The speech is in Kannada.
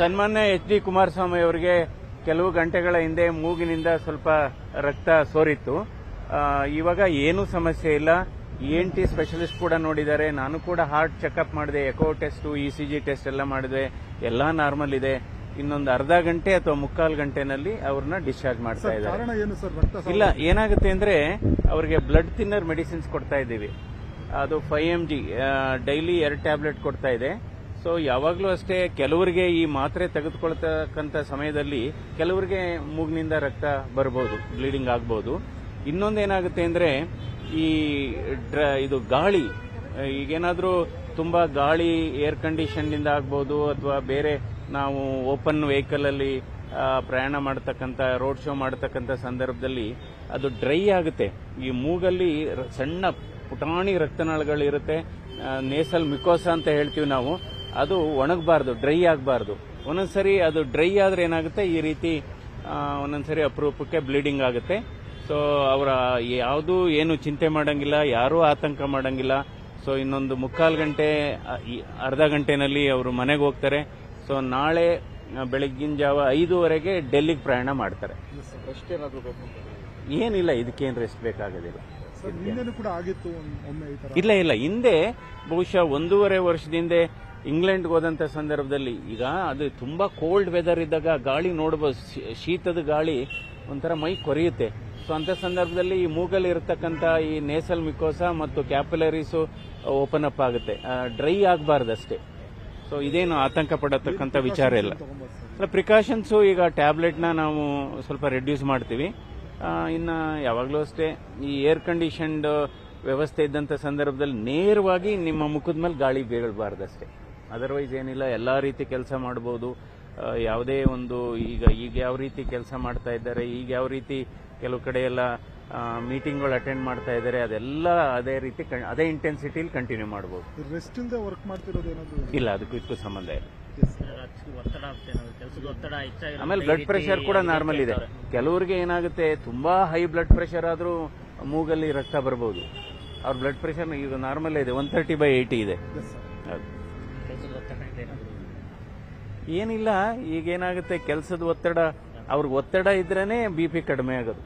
ಸನ್ಮಾನ್ಯ ಎಚ್ ಡಿ ಕುಮಾರಸ್ವಾಮಿ ಅವರಿಗೆ ಕೆಲವು ಗಂಟೆಗಳ ಹಿಂದೆ ಮೂಗಿನಿಂದ ಸ್ವಲ್ಪ ರಕ್ತ ಸೋರಿತ್ತು. ಇವಾಗ ಏನೂ ಸಮಸ್ಯೆ ಇಲ್ಲ. ಇ ಎನ್ ಟಿ ಸ್ಪೆಷಲಿಸ್ಟ್ ಕೂಡ ನೋಡಿದ್ದಾರೆ. ನಾನು ಕೂಡ ಹಾರ್ಟ್ ಚೆಕಪ್ ಮಾಡಿದೆ. Echo test E C G test ಎಲ್ಲ ಮಾಡಿದೆ. ಎಲ್ಲ ನಾರ್ಮಲ್ ಇದೆ. ಇನ್ನೊಂದು ಅರ್ಧ ಗಂಟೆ ಅಥವಾ ಮುಕ್ಕಾಲು ಗಂಟೆನಲ್ಲಿ ಅವ್ರನ್ನ ಡಿಸ್ಚಾರ್ಜ್ ಮಾಡ್ತಾ ಇದ್ದಾರೆ. ಇಲ್ಲ ಏನಾಗುತ್ತೆ ಅಂದ್ರೆ ಅವರಿಗೆ ಬ್ಲಡ್ ಥಿನ್ನರ್ ಮೆಡಿಸಿನ್ಸ್ ಕೊಡ್ತಾ ಇದ್ದೀವಿ. ಅದು ಫೈವ್ ಎಂ ಜಿ ಡೈಲಿ ಎರಡು ಟ್ಯಾಬ್ಲೆಟ್ ಕೊಡ್ತಾ ಇದೆ. ಸೊ ಯಾವಾಗಲೂ ಅಷ್ಟೇ ಕೆಲವರಿಗೆ ಈ ಮಾತ್ರೆ ತೆಗೆದುಕೊಳ್ತಕ್ಕಂಥ ಸಮಯದಲ್ಲಿ ಕೆಲವರಿಗೆ ಮೂಗಿನಿಂದ ರಕ್ತ ಬರ್ಬೋದು ಬ್ಲೀಡಿಂಗ್ ಆಗ್ಬೋದು. ಇನ್ನೊಂದೇನಾಗುತ್ತೆ ಅಂದ್ರೆ ಈ ಡ್ರ, ಇದು ಗಾಳಿ, ಈಗೇನಾದ್ರೂ ತುಂಬಾ ಗಾಳಿ ಏರ್ ಕಂಡೀಷನ್ನಿಂದ ಆಗ್ಬೋದು ಅಥವಾ ಬೇರೆ ನಾವು ಓಪನ್ ವೆಹಿಕಲಲ್ಲಿ ಪ್ರಯಾಣ ಮಾಡತಕ್ಕಂಥ ರೋಡ್ ಶೋ ಮಾಡತಕ್ಕಂಥ ಸಂದರ್ಭದಲ್ಲಿ ಅದು ಡ್ರೈ ಆಗುತ್ತೆ. ಈ ಮೂಗಲ್ಲಿ ಸಣ್ಣ ಪುಟಾಣಿ ರಕ್ತನಾಳಗಳಿರುತ್ತೆ. ನೇಸಲ್ ಮಿಕೋಸ ಅಂತ ಹೇಳ್ತೀವಿ ನಾವು. ಅದು ಒಣಗಬಾರ್ದು ಡ್ರೈ ಆಗಬಾರ್ದು. ಒಂದೊಂದ್ಸರಿ ಅದು ಡ್ರೈ ಆದರೆ ಏನಾಗುತ್ತೆ? ಈ ರೀತಿ ಒಂದೊಂದ್ಸರಿ ಅಪರೂಪಕ್ಕೆ ಬ್ಲೀಡಿಂಗ್ ಆಗುತ್ತೆ. ಸೊ ಅವರ ಯಾವುದು ಏನು ಚಿಂತೆ ಮಾಡೋಂಗಿಲ್ಲ ಯಾರೂ ಆತಂಕ ಮಾಡೋಂಗಿಲ್ಲ. ಸೊ ಇನ್ನೊಂದು ಮುಕ್ಕಾಲು ಗಂಟೆ ಅರ್ಧ ಗಂಟೆನಲ್ಲಿ ಅವರು ಮನೆಗೆ ಹೋಗ್ತಾರೆ. ಸೊ ನಾಳೆ ಬೆಳಗ್ಗಿನ ಜಾವ ಐದೂವರೆಗೆ ಡೆಲ್ಲಿಗೆ ಪ್ರಯಾಣ ಮಾಡ್ತಾರೆ. ಏನಿಲ್ಲ ಇದಕ್ಕೇನು ರೆಸ್ಟ್ ಬೇಕಾಗೋದಿಲ್ಲ. ಕೂಡ ಆಗಿತ್ತು ಇಲ್ಲ ಇಲ್ಲ. ಹಿಂದೆ ಬಹುಶಃ ಒಂದೂವರೆ ವರ್ಷದಿಂದ ಇಂಗ್ಲೆಂಡ್ಗೆ ಹೋದಂತ ಸಂದರ್ಭದಲ್ಲಿ ಈಗ ಅದು ತುಂಬಾ ಕೋಲ್ಡ್ ವೆದರ್ ಇದ್ದಾಗ ಗಾಳಿ ನೋಡಬಹುದು ಶೀ- ಶೀತದ ಗಾಳಿ ಒಂಥರ ಮೈ ಕೊರೆಯುತ್ತೆ. ಸೊ ಅಂತ ಸಂದರ್ಭದಲ್ಲಿ ಈ ಮೂಗಲ್ಲಿ ಇರತಕ್ಕಂತ ಈ ನೇಸಲ್ ಮಿಕೋಸ ಮತ್ತು ಕ್ಯಾಪಿಲರೀಸು ಓಪನ್ ಅಪ್ ಆಗುತ್ತೆ. ಡ್ರೈ ಆಗಬಾರ್ದಷ್ಟೇ. ಸೊ ಇದೇನು ಆತಂಕ ಪಡತಕ್ಕಂಥ ವಿಚಾರ ಇಲ್ಲ. ಪ್ರಿಕಾಷನ್ಸು ಈಗ ಟ್ಯಾಬ್ಲೆಟ್ನ ನಾವು ಸ್ವಲ್ಪ ರೆಡ್ಯೂಸ್ ಮಾಡ್ತೀವಿ. ಇನ್ನು ಯಾವಾಗಲೂ ಅಷ್ಟೇ ಈ ಏರ್ ಕಂಡೀಷನ್ಡ್ ವ್ಯವಸ್ಥೆ ಇದ್ದಂಥ ಸಂದರ್ಭದಲ್ಲಿ ನೇರವಾಗಿ ನಿಮ್ಮ ಮುಖದ ಮೇಲೆ ಗಾಳಿ ಬೀಳಬಾರ್ದಷ್ಟೇ. ಅದರ್ವೈಸ್ ಏನಿಲ್ಲ ಎಲ್ಲ ರೀತಿ ಕೆಲಸ ಮಾಡ್ಬೋದು. ಯಾವುದೇ ಒಂದು ಈಗ ಈಗ ಯಾವ ರೀತಿ ಕೆಲಸ ಮಾಡ್ತಾ ಇದ್ದಾರೆ ಈಗ ಯಾವ ರೀತಿ ಕೆಲವು ಕಡೆ ಎಲ್ಲ ಮೀಟಿಂಗ್ಗಳು ಅಟೆಂಡ್ ಮಾಡ್ತಾ ಇದ್ದಾರೆ ಅದೆಲ್ಲ ಅದೇ ರೀತಿ ಅದೇ ಇಂಟೆನ್ಸಿಟಿಲಿ ಕಂಟಿನ್ಯೂ ಮಾಡ್ಬೋದು. ಇಲ್ಲ ಅದಕ್ಕೂ ಇದಕ್ಕೂ ಸಂಬಂಧ ಇಲ್ಲ. ಒತ್ತಡ ಆಗ್ತದೆ ಕೆಲಸದ ಒತ್ತಡ ಹೆಚ್ಚಾಗಿ ಆಮೇಲೆ ಬ್ಲಡ್ ಪ್ರೆಷರ್ ಕೂಡ ನಾರ್ಮಲ್ ಇದೆ. ಕೆಲವರಿಗೆ ಏನಾಗುತ್ತೆ ತುಂಬಾ ಹೈ ಬ್ಲಡ್ ಪ್ರೆಷರ್ ಆದ್ರೂ ಮೂಗಲ್ಲಿ ರಕ್ತ ಬರ್ಬೋದು. ಅವ್ರ ಬ್ಲಡ್ ಪ್ರೆಷರ್ ಈಗ ನಾರ್ಮಲ್ ಇದೆ ಒನ್ ತರ್ಟಿ ಬೈ ಏಯ್ಟಿ ಇದೆ? ಏನಿಲ್ಲ ಈಗ ಏನಾಗುತ್ತೆ ಕೆಲಸದ ಒತ್ತಡ ಅವ್ರಿಗೆ ಒತ್ತಡ ಇದ್ರೇನೆ ಬಿ ಪಿ ಕಡಿಮೆ ಆಗೋದು.